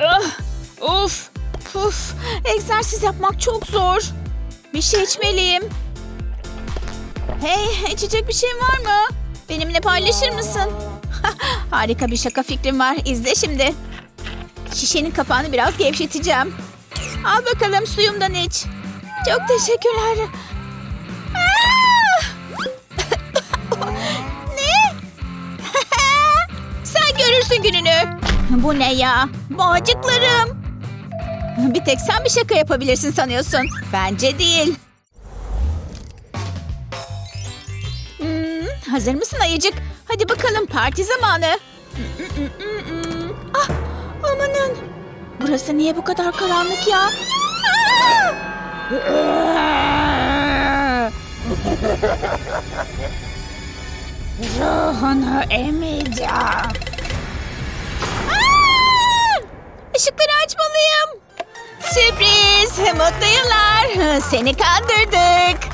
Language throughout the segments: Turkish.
Ah, of. Uf, egzersiz yapmak çok zor. Bir şey içmeliyim. Hey, içecek bir şey var mı? Benimle paylaşır mısın? Harika bir şaka fikrim var. İzle şimdi. Şişenin kapağını biraz gevşeteceğim. Al bakalım suyumdan iç. Çok teşekkürler. Ah! ne? Sen görürsün gününü. Bu ne ya? Bağcıklarım. Bir tek sen bir şaka yapabilirsin sanıyorsun. Bence değil. Hmm, hazır mısın ayıcık? Hadi bakalım parti zamanı. Ah, amanın. Burası niye bu kadar karanlık ya? Ruhunu emeceğim. Işıkları açmalıyım. Sürpriz, mutlu yıllar. Seni kandırdık.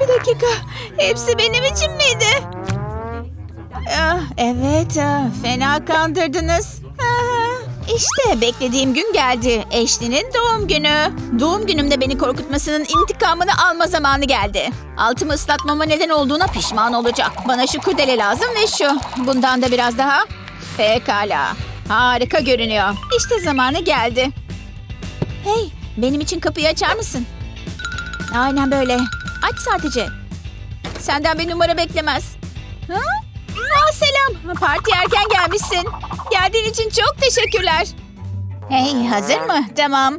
Bir dakika, hepsi benim için miydi? Ah, evet, ah, fena kandırdınız. Ah, İşte beklediğim gün geldi. Eşli'nin doğum günü. Doğum günümde beni korkutmasının intikamını alma zamanı geldi. Altımı ıslatmama neden olduğuna pişman olacak. Bana şu kurdele lazım ve şu. Bundan da biraz daha. Pekala. Harika görünüyor. İşte zamanı geldi. Hey, benim için kapıyı açar mısın? Aynen böyle. Aç sadece. Senden bir numara beklemez. Ha? Aa, selam. Parti erken gelmişsin. Geldiğin için çok teşekkürler. Hey, hazır mı? Tamam.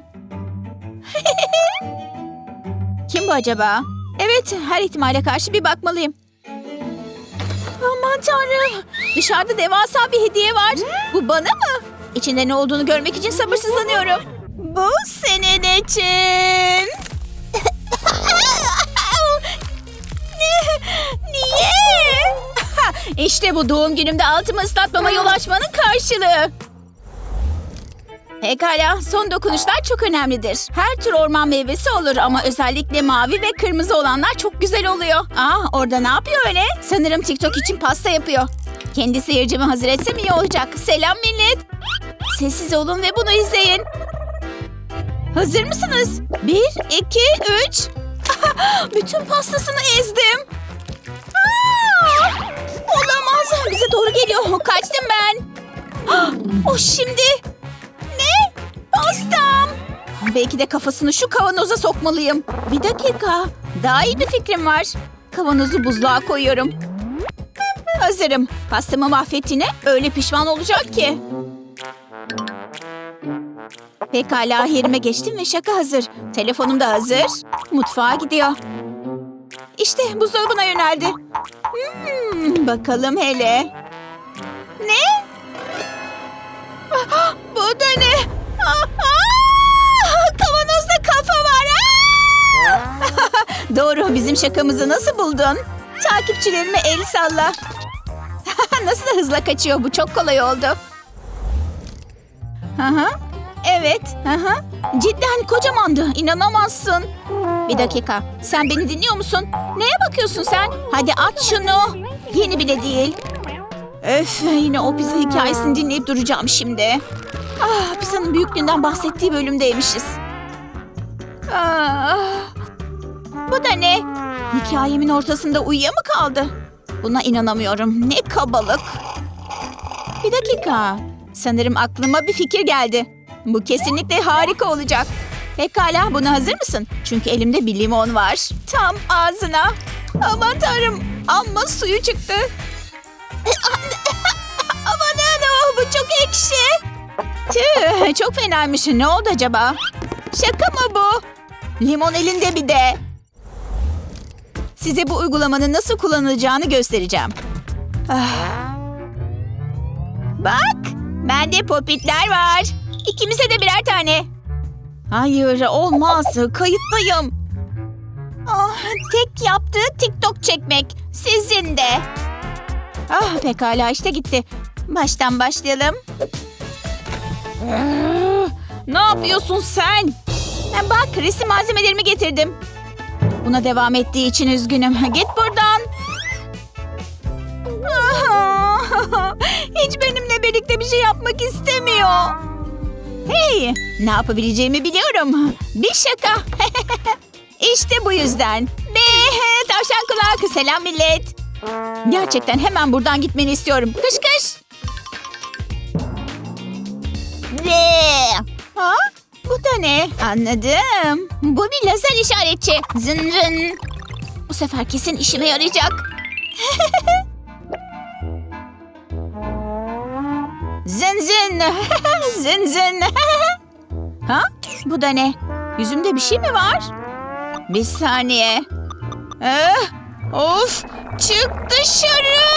Kim bu acaba? Evet, her ihtimale karşı bir bakmalıyım. Aman tanrım. Dışarıda devasa bir hediye var. Bu bana mı? İçinde ne olduğunu görmek için sabırsızlanıyorum. Bu senin için. Niye? işte bu doğum günümde altımı ıslatmama yol açmanın karşılığı. Pekala, son dokunuşlar çok önemlidir. Her tür orman meyvesi olur ama özellikle mavi ve kırmızı olanlar çok güzel oluyor. Aa, orada ne yapıyor öyle? Sanırım TikTok için pasta yapıyor. Kendi seyircimi hazır etsem iyi olacak. Selam millet. Sessiz olun ve bunu izleyin. Hazır mısınız? Bir, iki, üç. Bütün pastasını ezdim. Olamaz. Bize doğru geliyor. Kaçtım ben. Ah, O şimdi. Belki de kafasını şu kavanoza sokmalıyım. Bir dakika. Daha iyi bir fikrim var. Kavanozu buzluğa koyuyorum. Hazırım. Pastamı mahvettiğine öyle pişman olacak ki. Pekala yerime geçtim ve şaka hazır. Telefonum da hazır. Mutfağa gidiyor. İşte buzdolabına yöneldi. Hmm, bakalım hele. Ne? Ah, Bu da ne? Doğru bizim şakamızı nasıl buldun? Takipçilerime el salla. nasıl da hızla kaçıyor bu çok kolay oldu. Hı. Evet. Hı. Cidden kocamandı. İnanamazsın. Bir dakika. Sen beni dinliyor musun? Neye bakıyorsun sen? Hadi aç şunu. Yeni bile değil. Öf yine o pizza hikayesini dinleyip duracağım şimdi. Ah, pizzanın büyüklüğünden bahsettiği bölümdeymişiz. Ah, bu da ne? Hikayemin ortasında uyuya mı kaldı? Buna inanamıyorum. Ne kabalık. Bir dakika. Sanırım aklıma bir fikir geldi. Bu kesinlikle harika olacak. Pekala buna hazır mısın? Çünkü elimde bir limon var. Tam ağzına. Aman tanrım amma suyu çıktı. Aman oh, bu çok ekşi. Tüh çok fenaymış. Ne oldu acaba? Şaka mı bu? Limon elinde bir de. Size bu uygulamanın nasıl kullanılacağını göstereceğim. Ah. Bak, bende popitler var. İkimize de birer tane. Hayır, olmaz. Kayıttayım. Ah, tek yaptığı TikTok çekmek. Sizin de. Ah, pekala işte gitti. Baştan başlayalım. Ah, Ne yapıyorsun sen? Bak, resim malzemelerimi getirdim. Buna devam ettiği için üzgünüm. Git buradan. Hiç benimle birlikte bir makyajı yapmak istemiyor. Hey, ne yapabileceğimi biliyorum. Bir şaka. işte bu yüzden. Be, tavşan kulak. Selam millet. Gerçekten hemen buradan gitmeni istiyorum. Kış kış. Be. Ha? Bu da ne? Anladım. Bu bir lazer işaretçi. Zın zın. Bu sefer kesin işime yarayacak. zın zın. zın zın. ha? Bu da ne? Yüzümde bir şey mi var? Bir saniye. Eh, of! Çık dışarı!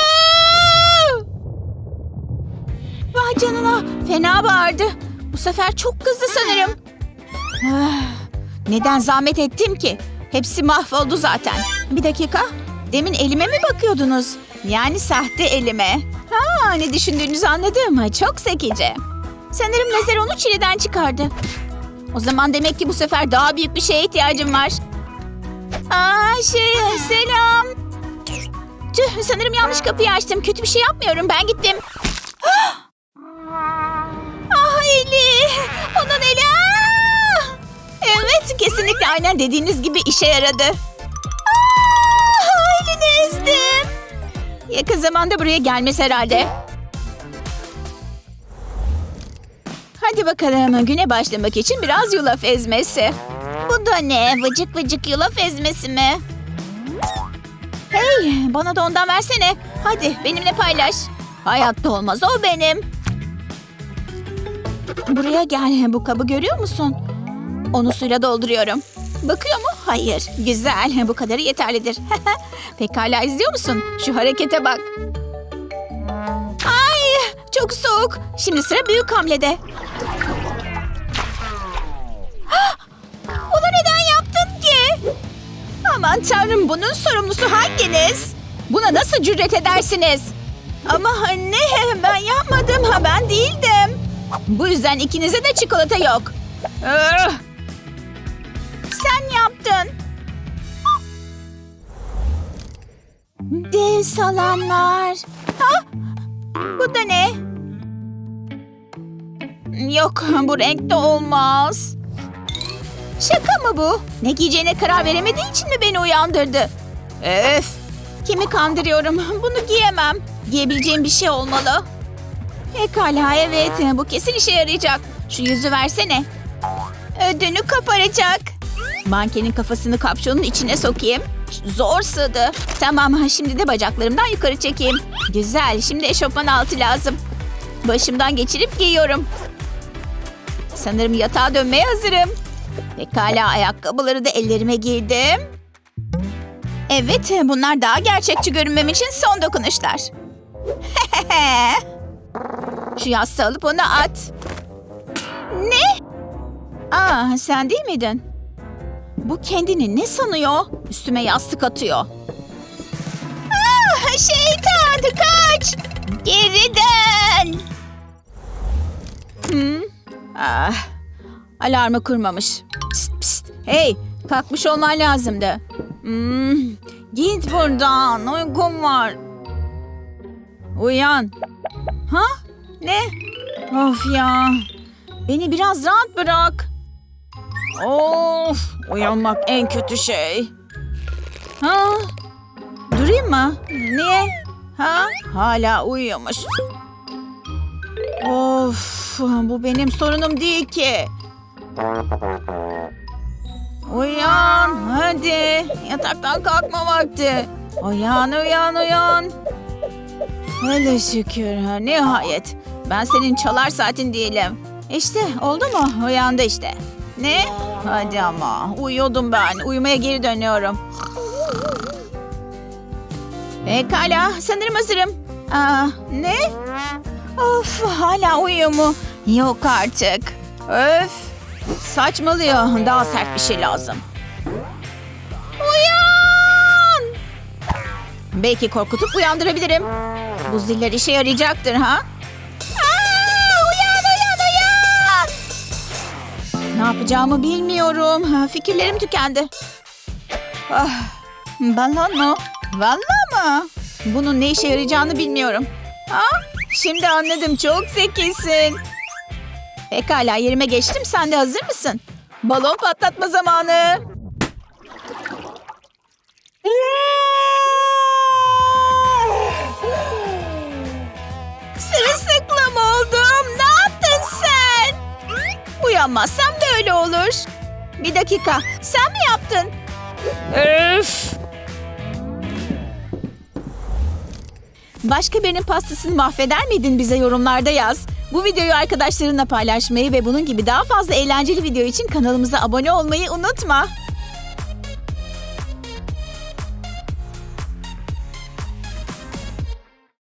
Vay canına! Fena bağırdı. Bu sefer çok kızdı sanırım. Ah, Neden zahmet ettim ki? Hepsi mahvoldu zaten. Bir dakika. Demin elime mi bakıyordunuz? Yani sahte elime. Ha, ne düşündüğünüzü anladım. Çok zekice. Sanırım lazer onu çileden çıkardı. O zaman demek ki bu sefer daha büyük bir şeye ihtiyacım var. Aa şey selam. Tüh sanırım yanlış kapıyı açtım. Kötü bir şey yapmıyorum. Ben gittim. Ah eli. Onun eli. Evet kesinlikle aynen dediğiniz gibi işe yaradı. Ah, elini ezdim. Yakın zamanda buraya gelmez herhalde. Hadi bakalım güne başlamak için biraz yulaf ezmesi. Bu da ne? Vıcık vıcık yulaf ezmesi mi? Hey bana da ondan versene. Hadi benimle paylaş. Hayatta olmaz o benim. Buraya gel bu kabı görüyor musun? Onu suyla dolduruyorum. Bakıyor mu? Hayır. Güzel. Bu kadarı yeterlidir. Pekala izliyor musun? Şu harekete bak. Ay çok soğuk. Şimdi sıra büyük hamlede. Bunu neden yaptın ki? Aman tanrım bunun sorumlusu hanginiz? Buna nasıl cüret edersiniz? Ama anne ben yapmadım ha ben değildim. Bu yüzden ikinize de çikolata yok. Ugh! Yaptın. Dev salamlar. Ha? Bu da ne? Yok bu renkte olmaz. Şaka mı bu? Ne giyeceğine karar veremediği için mi beni uyandırdı? Öf! Kimi kandırıyorum? Bunu giyemem. Giyebileceğim bir şey olmalı. Pekala evet. Bu kesin işe yarayacak. Şu yüzü versene. Ödünü kaparacak. Mankenin kafasını kapşonun içine sokayım. Zor sığdı. Tamam şimdi de bacaklarımdan yukarı çekeyim. Güzel şimdi eşofman altı lazım. Başımdan geçirip giyiyorum. Sanırım yatağa dönmeye hazırım. Pekala ayakkabıları da ellerime giydim. Evet bunlar daha gerçekçi görünmem için son dokunuşlar. Şu yastığı alıp ona at. Ne? Aa sen değil miydin? Bu kendini ne sanıyor? Üstüme yastık atıyor. Ah, şeytan kaç! Geri dön! Hmm. Ah, alarmı kurmamış. Pist, pist. Hey, kalkmış olman lazımdı. Hmm, git buradan, uykum var. Uyan. Ha? Ne? Of ya. Beni biraz rahat bırak. Of, uyanmak en kötü şey. Ha? Durayım mı? Niye? Ha? Hala uyuyormuş. Of, bu benim sorunum değil ki. Uyan, hadi. Yataktan kalkma vakti. Uyan, uyan, uyan. Hele şükür, ha, nihayet. Ben senin çalar saatin değilim. İşte, oldu mu? Uyandı işte. Ne? Hadi ama, uyuyordum ben. Uyumaya geri dönüyorum. Pekala, sanırım hazırım. Aa, ne? Of, hala uyuyor mu? Yok artık. Öf. Saçmalıyor. Daha sert bir şey lazım. Uyan! Belki korkutup uyandırabilirim. Bu ziller işe yarayacaktır ha? Ne yapacağımı bilmiyorum. Fikirlerim tükendi. Ah, balon mu? Valla mı? Bunun ne işe yarayacağını bilmiyorum. Ha? Şimdi anladım çok zekisin. Pekala yerime geçtim sen de hazır mısın? Balon patlatma zamanı. Uyanmazsam da öyle olur. Bir dakika. Sen mi yaptın? Öf. Başka birinin pastasını mahveder miydin bize yorumlarda yaz. Bu videoyu arkadaşlarınla paylaşmayı ve bunun gibi daha fazla eğlenceli video için kanalımıza abone olmayı unutma.